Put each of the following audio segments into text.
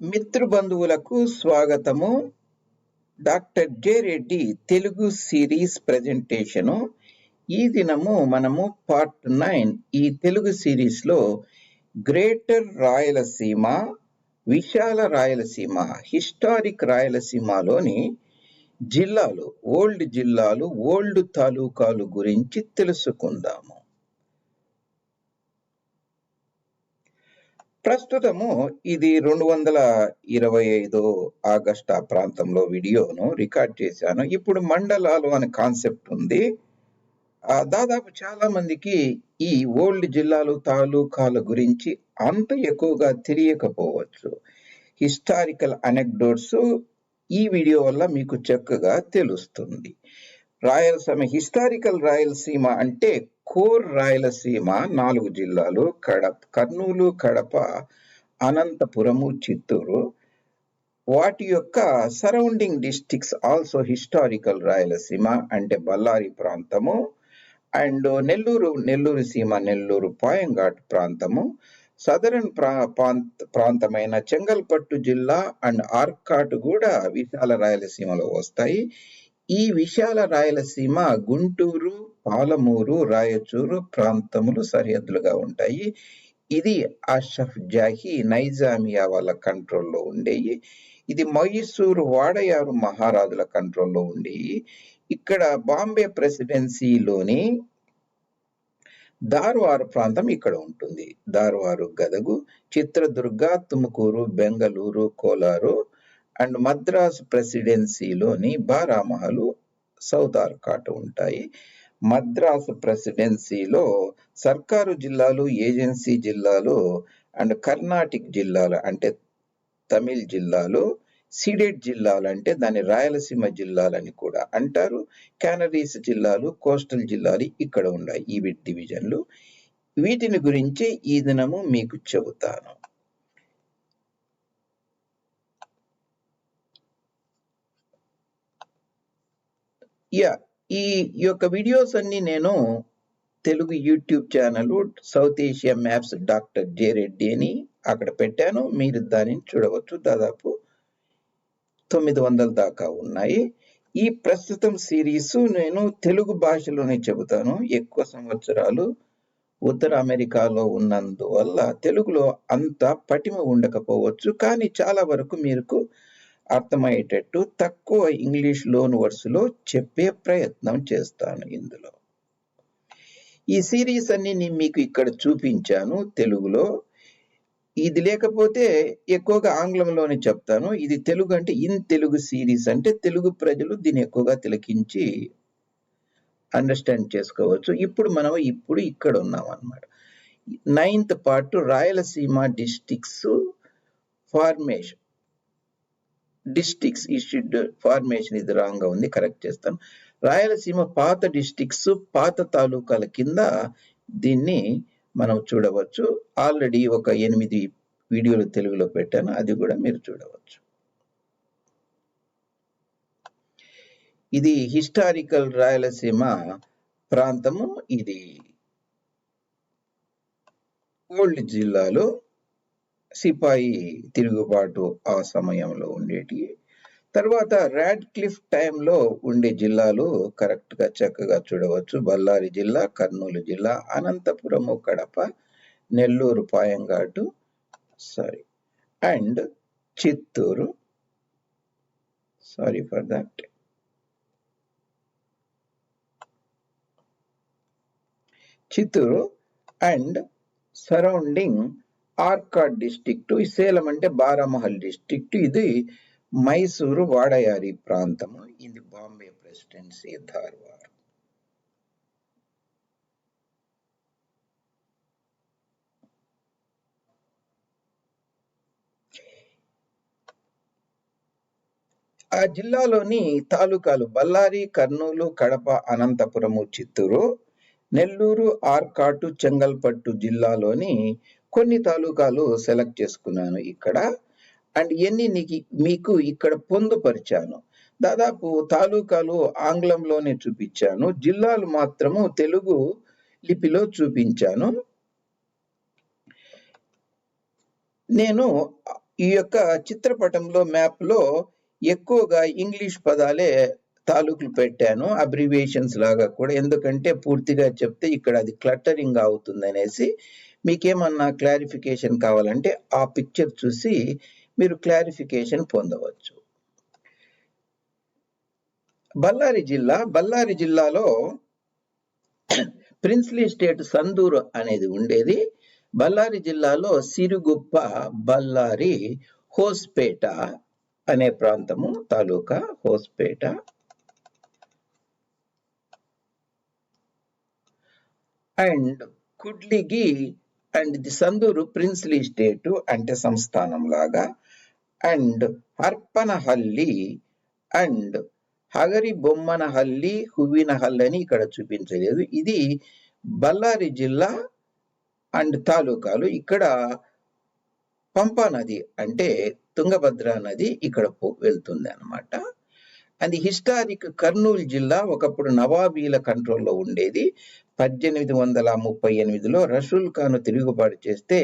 మిత్రబంధువులకు స్వాగతము. Doctor J Reddy Telugu series presentation. ఈ దినము మనము పార్ట్ నైన్ ఈ తెలుగు సిరీస్లో గ్రేటర్ రాయలసీమ విశాల రాయలసీమ హిస్టారిక్ రాయలసీమలోని జిల్లాలు ఓల్డ్ జిల్లాలు ఓల్డ్ తాలూకాలు గురించి తెలుసుకుందాము. ప్రస్తుతము ఇది రెండు వందల ఇరవై ఐదు ఆగస్ట్ ఆ ప్రాంతంలో వీడియోను రికార్డ్ చేశాను. ఇప్పుడు మండలాలు అనే కాన్సెప్ట్ ఉంది. ఆ, దాదాపు చాలా మందికి ఈ ఓల్డ్ జిల్లాలు తాలూకాల గురించి అంత ఎక్కువగా తెలియకపోవచ్చు. హిస్టారికల్ అనెక్డోట్స్ ఈ వీడియో వల్ల మీకు చక్కగా తెలుస్తుంది. రాయలసీమ హిస్టారికల్ రాయలసీమ అంటే కోర్ రాయలసీమ నాలుగు జిల్లాలు కడప కర్నూలు కడప అనంతపురము చిత్తూరు. వాటి యొక్క surrounding districts also historical Rayalaseema అంటే బళ్ళారి ప్రాంతము అండ్ నెల్లూరు నెల్లూరు సీమ నెల్లూరు పాయంఘాట్ ప్రాంతము సదరన్ ప్రా ప్రాంత ప్రాంతమైన చెంగల్పట్టు జిల్లా అండ్ ఆర్కాట్ కూడా విశాల రాయలసీమలో వస్తాయి. ఈ విశాల రాయలసీమ గుంటూరు పాలమూరు రాయచూరు ప్రాంతములు సరిహద్దులుగా ఉంటాయి. ఇది అషఫ్ జాహీ నైజామియా వాళ్ళ కంట్రోల్లో ఉండేవి ఇది మైసూరు వాడయారు మహారాజుల కంట్రోల్లో ఉండేవి ఇక్కడ బాంబే ప్రెసిడెన్సీలోని దార్వారు ప్రాంతం ఇక్కడ ఉంటుంది. దార్వారు గదగు చిత్రదుర్గ తుముకూరు బెంగళూరు కోలారు అండ్ మద్రాస్ ప్రెసిడెన్సీలోని బారామహలు సౌత్ ఉంటాయి. మద్రాసు ప్రెసిడెన్సీలో సర్కారు జిల్లాలు ఏజెన్సీ జిల్లాలు అండ్ కర్ణాటిక్ జిల్లాలు అంటే తమిళ్ జిల్లాలు సీడెడ్ జిల్లాలు అంటే దాని రాయలసీమ జిల్లాలని కూడా అంటారు. క్యానరీస్ జిల్లాలు కోస్టల్ జిల్లాలు ఇక్కడ ఉన్నాయి ఈ వీటి డివిజన్లు. వీటిని గురించి ఈ దినము మీకు చెబుతాను. యా ఈ ఈ యొక్క వీడియోస్ అన్ని నేను Telugu YouTube channel south Asia maps doctor J Reddy అని అక్కడ పెట్టాను. మీరు దానిని చూడవచ్చు. దాదాపు తొమ్మిది వందల దాకా ఉన్నాయి. ఈ ప్రస్తుతం సిరీస్ నేను తెలుగు భాషలోనే చెబుతాను. ఎక్కువ సంవత్సరాలు ఉత్తర అమెరికాలో ఉన్నందువల్ల తెలుగులో అంత పటిమ ఉండకపోవచ్చు. కానీ చాలా వరకు మీకు అర్థమయ్యేటట్టు తక్కువ ఇంగ్లీష్ లోన్ వర్సులో చెప్పే ప్రయత్నం చేస్తాను ఇందులో. ఈ సిరీస్ అన్ని నేను మీకు ఇక్కడ చూపించాను తెలుగులో. ఇది లేకపోతే ఎక్కువగా ఆంగ్లంలోనే చెప్తాను. ఇది తెలుగు అంటే ఇన్ తెలుగు సిరీస్ అంటే తెలుగు ప్రజలు దీన్ని ఎక్కువగా తిలకించి అండర్స్టాండ్ చేసుకోవచ్చు. ఇప్పుడు మనం ఇప్పుడు ఇక్కడ ఉన్నాం అన్నమాట ninth part Rayalaseema districts formation. Districts issued formation ఇది రాంగ్గా ఉంది కరెక్ట్ చేస్తాను రాయలసీమ పాత డిస్టిక్స్ పాత తాలూకాల కింద దీన్ని మనం చూడవచ్చు. ఆల్రెడీ ఒక ఎనిమిది వీడియోలు తెలుగులో పెట్టాను అది కూడా మీరు చూడవచ్చు. ఇది హిస్టారికల్ రాయలసీమ ప్రాంతము ఇది. ఓల్డ్ జిల్లాలో సిపాయి తిరుగుబాటు ఆ సమయంలో ఉండేటి. తర్వాత రాడ్ క్లిఫ్ టైంలో ఉండే జిల్లాలు కరెక్ట్గా చక్కగా చూడవచ్చు. బళ్ళారి జిల్లా కర్నూలు జిల్లా Anantapuram Kadapa Nellore Payanghat sorry and Chittoor. Sorry for that. Chittoor and surrounding Arcot district ఈ సేలం అంటే బారామహల్ డిస్ట్రిక్ట్. ఇది మైసూరు వాడయారి ప్రాంతము. ఇది బాంబే ప్రెసిడెన్సీ ధార్వాడ్ ఆ జిల్లాలోని తాలూకాలు బళ్ళారి కర్నూలు కడప అనంతపురము చిత్తూరు నెల్లూరు ఆర్కాటు చెంగల్పట్టు జిల్లాలోని కొన్ని తాలూకాలు సెలెక్ట్ చేసుకున్నాను ఇక్కడ. అండ్ ఎన్ని నీకు మీకు ఇక్కడ పొందుపరిచాను. దాదాపు తాలూకాలు ఆంగ్లంలోనే చూపించాను. జిల్లాలు మాత్రము తెలుగు లిపిలో చూపించాను. నేను ఈ యొక్క చిత్రపటంలో మ్యాప్‌లో ఎక్కువగా ఇంగ్లీష్ పదాలే తాలూకులు పెట్టాను. అబ్రివియేషన్స్ లాగా కూడా. ఎందుకంటే పూర్తిగా చెప్తే ఇక్కడ అది క్లట్టరింగ్ అవుతుందనేసి మీకేమన్నా క్లారిఫికేషన్ కావాలంటే ఆ పిక్చర్ చూసి మీరు క్లారిఫికేషన్ పొందవచ్చు. బళ్ళారి జిల్లా, బళ్ళారి జిల్లాలో ప్రిన్స్లీ స్టేట్ సందూరు అనేది ఉండేది. బళ్ళారి జిల్లాలో సిరుగుప్ప, బళ్ళారి, హోస్పేట అనే ప్రాంతము తాలూకా Hospet. And Kudligi and the Sandur princely state అంటే సంస్థానం లాగా. అండ్ హర్పనహల్లి అండ్ హగరి బొమ్మనహల్లి, హువినహల్లి అని ఇక్కడ చూపించలేదు. ఇది బళ్ళారి జిల్లా అండ్ తాలూకాలు. ఇక్కడ పంపా నది అంటే తుంగభద్ర నది ఇక్కడ వెళ్తుంది అనమాట అండ్ హిస్టారిక్ కర్నూలు జిల్లా ఒకప్పుడు నవాబీల కంట్రోల్‌లో ఉండేది. 1838లో రసూల్ ఖాన్ తిరుగుబాటు చేస్తే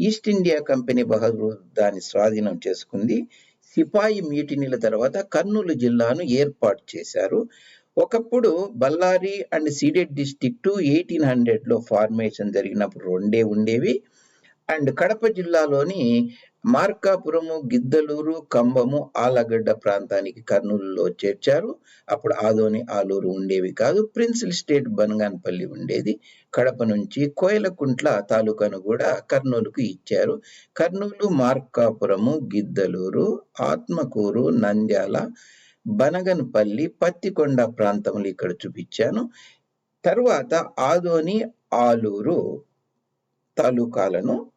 ఈస్ట్ ఇండియా కంపెనీ బహదూర్ దాన్ని స్వాధీనం చేసుకుంది. సిపాయి మ్యూటినీల తర్వాత కర్నూలు జిల్లాను ఏర్పాటు చేశారు. ఒకప్పుడు Bellary and ceded district eighteen హండ్రెడ్లో ఫార్మేషన్ జరిగినప్పుడు రెండే ఉండేవి. అండ్ కడప జిల్లాలోని మార్కాపురము, గిద్దలూరు, కంబము, ఆలగడ్డ ప్రాంతానికి కర్నూలులో చేర్చారు. అప్పుడు ఆదోని, ఆలూరు ఉండేవి కాదు. ప్రిన్సిల్ స్టేట్ బనగాన్పల్లి ఉండేది. కడప నుంచి కోయలకుంట్ల తాలూకాను కూడా కర్నూలుకు ఇచ్చారు. కర్నూలు, మార్కాపురము, గిద్దలూరు, ఆత్మకూరు, నంద్యాల, బనగన్పల్లి పత్తికొండ ప్రాంతములు ఇక్కడ చూపించాను. తర్వాత ఆదోని, ఆలూరు తాలూకాలను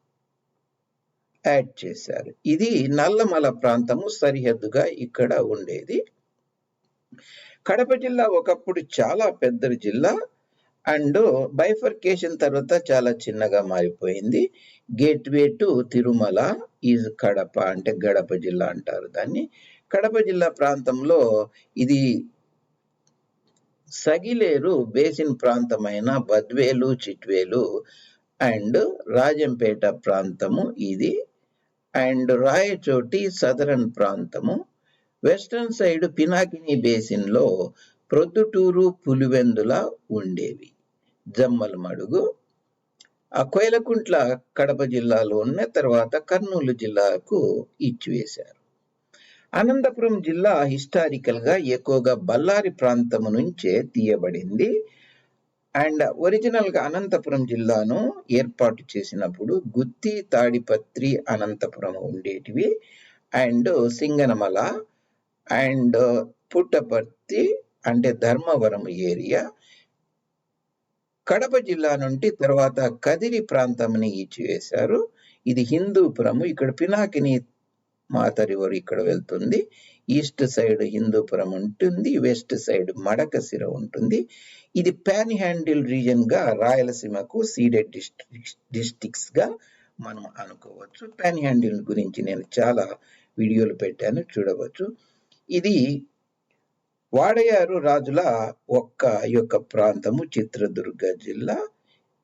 యాడ్ చేశారు. ఇది నల్లమల ప్రాంతము సరిహద్దుగా ఇక్కడ ఉండేది. కడప జిల్లా ఒకప్పుడు చాలా పెద్ద జిల్లా. అండ్ బైఫర్కేషన్ తర్వాత చాలా చిన్నగా మారిపోయింది. Gateway to Tirumala is Kadapa అంటే గడప జిల్లా అంటారు దాన్ని. కడప జిల్లా ప్రాంతంలో ఇది సగిలేరు బేసిన్ ప్రాంతమైన బద్వేలు, చిట్వేలు అండ్ రాజంపేట ప్రాంతము ఇది. అండ్ రాయచోటి సదరన్ ప్రాంతము. వెస్టర్న్ సైడ్ పినాకినీ బేసిన్‌లో ప్రొద్దుటూరు, పులివెందుల ఉండేవి. జమ్మలమడుగు. ఆ కోయలకుంట్ల కడప జిల్లాలో ఉన్న తర్వాత కర్నూలు జిల్లాకు ఇచ్చివేశారు. అనంతపురం జిల్లా హిస్టారికల్‌గా ఎక్కువగా బళ్ళారి ప్రాంతము నుంచే తీయబడింది. అండ్ ఒరిజినల్‌గా అనంతపురం జిల్లాను ఏర్పాటు చేసినప్పుడు గుత్తి, తాడిపత్రి, అనంతపురం ఉండేటివి. అండ్ సింగనమల అండ్ పుట్టపర్తి అంటే ధర్మవరం ఏరియా. కడప జిల్లా నుండి తర్వాత కదిరి ప్రాంతంని ఇచ్చివేశారు. ఇది హిందూపురము. ఇక్కడ పినాకిని మాత రివర్ ఇక్కడ వెళ్తుంది. ఈస్ట్ సైడ్ హిందూపురం ఉంటుంది. వెస్ట్ సైడ్ మడకసిర ఉంటుంది. ఇది ప్యాన్ హ్యాండిల్ రీజన్గా రాయలసీమకు సీడెడ్ డిస్టిక్గా మనం అనుకోవచ్చు. ప్యాన్ హ్యాండిల్ గురించి నేను చాలా వీడియోలు పెట్టాను చూడవచ్చు. ఇది వాడయారు రాజుల ఒక్క యొక్క ప్రాంతము చిత్రదుర్గ జిల్లా.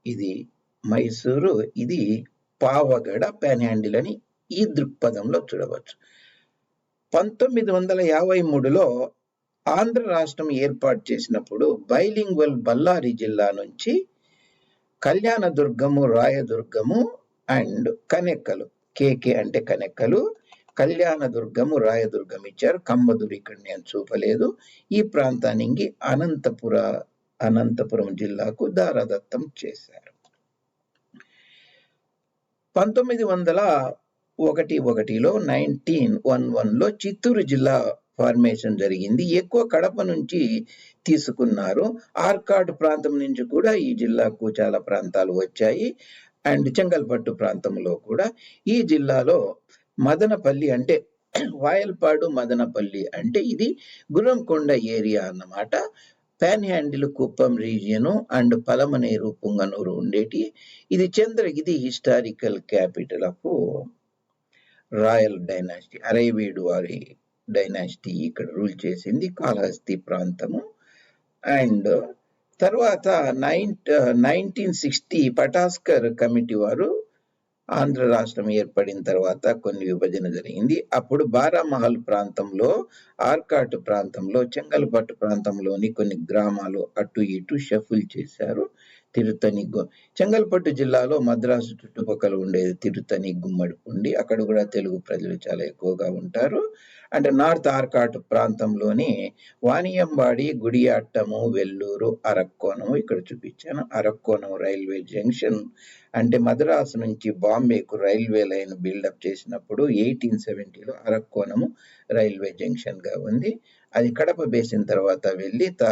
ఇది మైసూరు. ఇది పావగడ ప్యాన్ హ్యాండిల్ అని ఈ దృక్పథంలో చూడవచ్చు. 1953లో ఆంధ్ర రాష్ట్రం ఏర్పాటు చేసినప్పుడు బైలింగ్వల్ బళ్ళారి జిల్లా నుంచి కళ్యాణదుర్గము, రాయదుర్గము అండ్ కనెక్కలు కేకే అంటే కనెక్కలు, కళ్యాణదుర్గము, రాయదుర్గం ఇచ్చారు. కంబదూరు ఇక్కడ నేను చూపలేదు. ఈ ప్రాంతానికి అనంతపుర అనంతపురం జిల్లాకు దారాదత్తం చేశారు. పంతొమ్మిది వందల 1911లో 1911లో చిత్తూరు జిల్లా ఫార్మేషన్ జరిగింది. ఎక్కువ కడప నుంచి తీసుకున్నారు. ఆర్కాడ్ ప్రాంతం నుంచి కూడా ఈ జిల్లాకు చాలా ప్రాంతాలు వచ్చాయి. అండ్ చెంగల్పట్టు ప్రాంతంలో కూడా ఈ జిల్లాలో మదనపల్లి అంటే వాయల్పాడు, మదనపల్లి అంటే ఇది గురంకొండ ఏరియా అన్నమాట. Pan handle Kuppam region and Palamaner, Punganur ఉండేటి. ఇది Chandragiri historical capital of royal dynasty. Aravidu వారి డైనాసిటీ ఇక్కడ రూల్ చేసింది. కాళహస్తి ప్రాంతము. అండ్ తర్వాత నైన్ 1960 పటాస్కర్ కమిటీ వారు ఆంధ్ర రాష్ట్రం ఏర్పడిన తర్వాత కొన్ని విభజన జరిగింది అప్పుడు బారామహల్ ప్రాంతంలో ఆర్కాట్ ప్రాంతంలో చెంగల్పట్టు ప్రాంతంలోని కొన్ని గ్రామాలు అటు ఇటు షఫుల్ చేశారు తిరుతని చెంగల్పట్టు జిల్లాలో మద్రాసు చుట్టుపక్కల ఉండేది తిరుతని గుమ్మడిపుండి అక్కడ కూడా తెలుగు ప్రజలు చాలా ఎక్కువగా ఉంటారు. అంటే నార్త్ ఆర్కాట్ ప్రాంతంలోని వాణియంబాడి గుడియాట్టము వెల్లూరు అరక్కోణం ఇక్కడ చూపించాను. అరక్కోణం రైల్వే జంక్షన్ అంటే మద్రాసు నుంచి బాంబేకు రైల్వే లైన్ బిల్డప్ చేసినప్పుడు ఎయిటీన్ సెవెంటీలో అరక్కోణము రైల్వే జంక్షన్గా ఉంది. అది కడప బేసిన తర్వాత వెళ్ళి త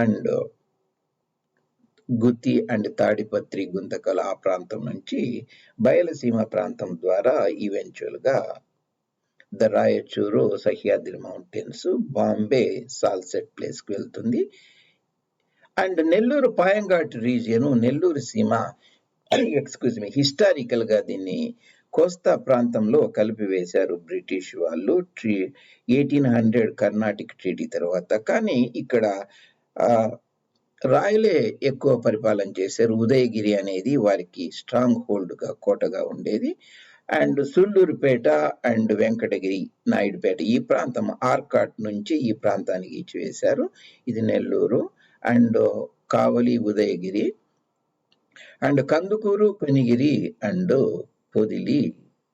అండ్ గుత్తి అండ్ తాడిపత్రి గుంతకల ఆ ప్రాంతం నుంచి బయలసీమ ప్రాంతం ద్వారా ఈవెన్చువల్గా ద రాయచూరు సహ్యాద్రి మౌంటైన్స్ బాంబే సాల్సెట్ ప్లేస్కి వెళ్తుంది. అండ్ నెల్లూరు పాయంఘాట్ రీజియన్ నెల్లూరు సీమ ఎక్స్క్యూజ్ మీ హిస్టారికల్గా దీన్ని కోస్తా ప్రాంతంలో కలిపివేశారు బ్రిటిష్ వాళ్ళు. ట్రీ ఎయిటీన్ హండ్రెడ్ కర్ణాటిక్ ట్రీటీ తర్వాత. కానీ ఇక్కడ ఆ, రాయలే ఎక్కువ పరిపాలన చేశారు. ఉదయగిరి అనేది వారికి స్ట్రాంగ్ హోల్డ్గా కోటగా ఉండేది. అండ్ సుళ్ళూరుపేట అండ్ వెంకటగిరి నాయుడుపేట ఈ ప్రాంతం ఆర్కాట్ నుంచి ఈ ప్రాంతానికి ఇచ్చివేశారు. ఇది Nellore. And Kavali Udayagiri. And Kandukur Kanigiri and Podili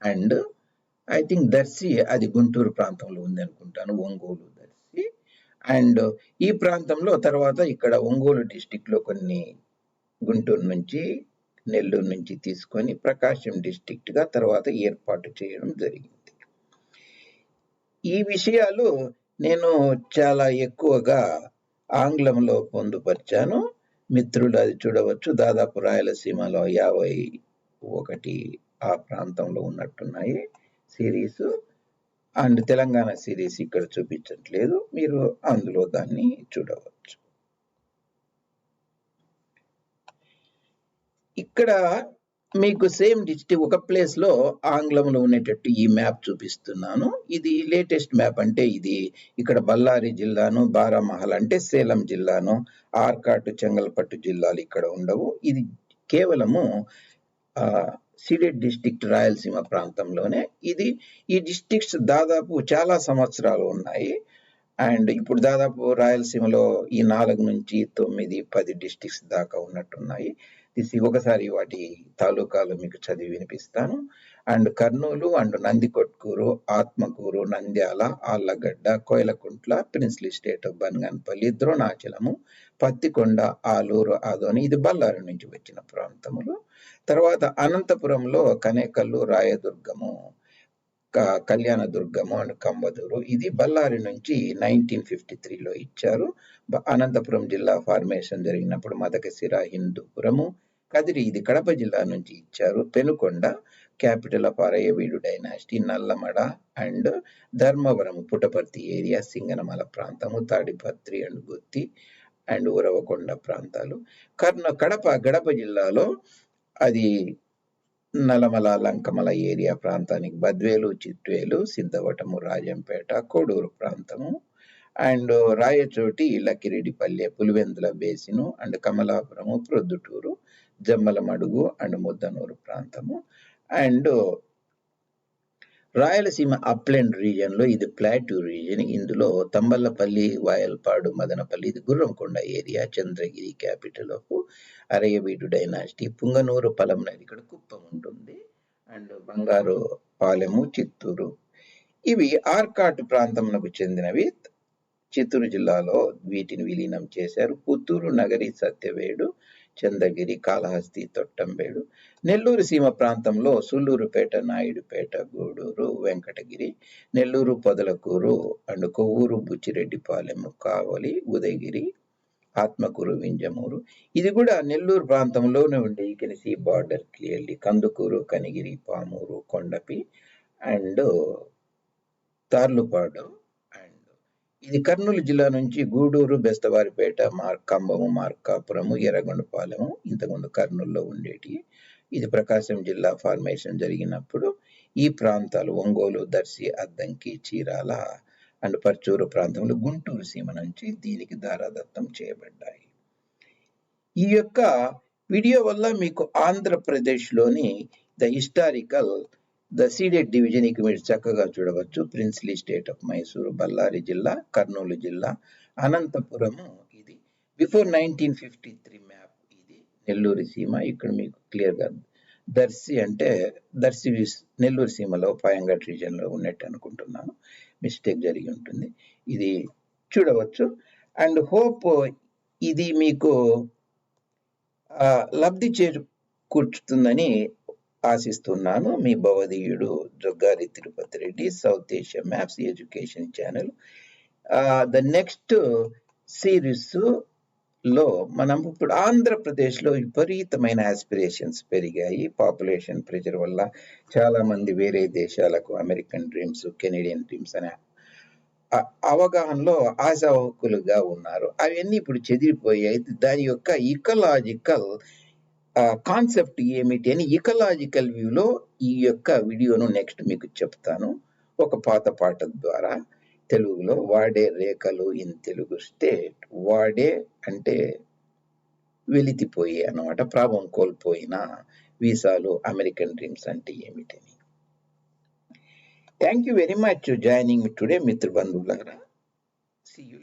and I think Darsi అది గుంటూరు ప్రాంతంలో ఉంది అనుకుంటాను ఒంగోలు అండ్ ఈ ప్రాంతంలో తర్వాత ఇక్కడ ఒంగోలు డిస్టిక్లో కొన్ని గుంటూరు నుంచి నెల్లూరు నుంచి తీసుకొని ప్రకాశం డిస్టిక్ట్గా తర్వాత ఏర్పాటు చేయడం జరిగింది. ఈ విషయాలు నేను చాలా ఎక్కువగా ఆంగ్లంలో పొందుపరిచాను. మిత్రులు అది చూడవచ్చు. దాదాపు రాయలసీమలో యాభై ఒకటి ఆ ప్రాంతంలో ఉన్నట్టున్నాయి సిరీస్. అండ్ తెలంగాణ సిరీస్ ఇక్కడ చూపించట్లేదు. మీరు అందులో దాన్ని చూడవచ్చు. ఇక్కడ మీకు సేమ్ డిస్ట్రిక్ట్ ఒక ప్లేస్లో ఆంగ్లంలో ఉండేటట్టు ఈ మ్యాప్ చూపిస్తున్నాను. ఇది లేటెస్ట్ మ్యాప్ అంటే ఇది ఇక్కడ బళ్ళారి జిల్లాను బారామహల్ అంటే సేలం జిల్లాను ఆర్కాటు చెంగల్పట్టు జిల్లాలు ఇక్కడ ఉండవు. ఇది కేవలము సిడెడ్ డిస్టిక్ట్ డిస్ట్రిక్ట్ రాయలసీమ ప్రాంతంలోనే. ఇది ఈ డిస్టిక్ట్స్ దాదాపు చాలా సంవత్సరాలు ఉన్నాయి. అండ్ ఇప్పుడు దాదాపు రాయలసీమలో ఈ నాలుగు నుంచి తొమ్మిది పది డిస్టిక్స్ దాకా ఉన్నట్టున్నాయి. తీసి ఒకసారి వాటి తాలూకాలు మీకు చదివి వినిపిస్తాను. And Kurnool and Nandikotkur Atmakur Nandyal Allagadda Koilkuntla princely state of Banganapalle Dronachalam Pattikonda Alur Adoni. ఇది బళ్ళారి నుంచి వచ్చిన ప్రాంతములు. తర్వాత అనంతపురంలో కనేకల్లు రాయదుర్గము కళ్యాణ దుర్గము అండ్ కంబదూరు. ఇది బళ్ళారి నుంచి నైన్టీన్ ఫిఫ్టీ త్రీలో ఇచ్చారు. అనంతపురం జిల్లా ఫార్మేషన్ జరిగినప్పుడు మదకశిర హిందూపురము కదిరి ఇది కడప జిల్లా నుంచి ఇచ్చారు. Penukonda capital of Aravidu dynasty Nallamada and Dharmavaram Puttaparthi area Singanamala ప్రాంతము తాడిపత్రి అండ్ గుత్తి అండ్ ఉరవకొండ ప్రాంతాలు. కర్ణ కడప గడప జిల్లాలో అది నల్లమల లంకమల ఏరియా ప్రాంతానికి బద్వేలు చిట్వేలు సిద్ధవటము రాజంపేట కోడూరు ప్రాంతము. And Rayachoti Lakkireddipalle Pulivendula basin and Kamalapuram Proddatur Jammalamadugu and Muddanur ప్రాంతము. అండ్ రాయలసీమ అప్లెండ్ రీజియన్లో ఇది ప్లాటూ రీజియన్. ఇందులో తంబల్లపల్లి వాయల్పాడు మదనపల్లి ఇది Gurramkonda area Chandragiri capital of Aravidu dynasty Punganur Palamaner ఇక్కడ కుప్పం ఉంటుంది. అండ్ బంగారు పాలెము చిత్తూరు. ఇవి ఆర్కాట్ ప్రాంతమునకు చెందినవి. చిత్తూరు జిల్లాలో వీటిని విలీనం చేశారు. పుత్తూరు నగరి సత్యవేడు చంద్రగిరి కాళహస్తి తొట్టంబేడు నెల్లూరు సీమ ప్రాంతంలో సుల్లూరుపేట నాయుడుపేట గూడూరు వెంకటగిరి నెల్లూరు పొదలకూరు అండ్ కొవ్వూరు బుచ్చిరెడ్డిపాలెం కావలి ఉదయగిరి ఆత్మకూరు వింజమూరు. ఇది కూడా నెల్లూరు ప్రాంతంలోనే ఉండే ఈ can border clearly Kandukur Kanigiri Pamur Kondapi and Tarlupadu. ఇది కర్నూలు జిల్లా నుంచి గూడూరు బెస్తవారిపేట మార్ కంబము మార్కాపురము ఎర్రగొండపాలెము ఇంతకుముందు కర్నూలులో ఉండేటి. ఇది ప్రకాశం జిల్లా ఫార్మేషన్ జరిగినప్పుడు ఈ ప్రాంతాలు ఒంగోలు దర్శి అద్దంకి చీరాల అండ్ పర్చూరు ప్రాంతంలో గుంటూరు సీమ నుంచి దీనికి దారాదత్తం చేయబడ్డాయి. ఈ యొక్క వీడియో వల్ల మీకు ఆంధ్రప్రదేశ్లోని the historical the ceded division ఇక మీరు చక్కగా చూడవచ్చు. Princely state of Mysore Bellary జిల్లా కర్నూలు జిల్లా అనంతపురము ఇది. Before nineteen fifty three map ఇది. నెల్లూరు సీమ ఇక్కడ మీకు క్లియర్గా దర్శి అంటే దర్శి నెల్లూరు సీమలో పాయంగట్ రీజియన్లో ఉన్నట్టు అనుకుంటున్నాను. మిస్టేక్ జరిగి ఉంటుంది. ఇది చూడవచ్చు. అండ్ హోప్ ఇది మీకు లబ్ధి చేకూర్చుతుందని ఆశిస్తున్నాను. మీ భవదీయుడు Joggari Tirupati Reddy south Asia maps education channel. The next సిరీస్లో మనం ఇప్పుడు ఆంధ్రప్రదేశ్లో విపరీతమైన ఆస్పిరేషన్స్ పెరిగాయి. పాపులేషన్ ప్రెషర్ వల్ల చాలా మంది వేరే దేశాలకు అమెరికన్ డ్రీమ్స్ కెనేడియన్ డ్రీమ్స్ అనే అవగాహనలో ఆశావకులుగా ఉన్నారు. అవన్నీ ఇప్పుడు చెదిరిపోయాయి. దాని యొక్క ఇకలాజికల్ కాన్సెప్ట్ ఏమిటి అని ఇకలాజికల్ వ్యూలో ఈ యొక్క వీడియోను నెక్స్ట్ మీకు చెప్తాను. ఒక పాత పాట ద్వారా తెలుగులో వాడే రేఖలు ఇన్ తెలుగు స్టేట్ వాడే అంటే వెలితిపోయి అన్నమాట ప్రాభం కోల్పోయిన వీసాలు అమెరికన్ డ్రీమ్స్ అంటే ఏమిటని. Thank you very much joining today మిత్ర బంధువులారా. See you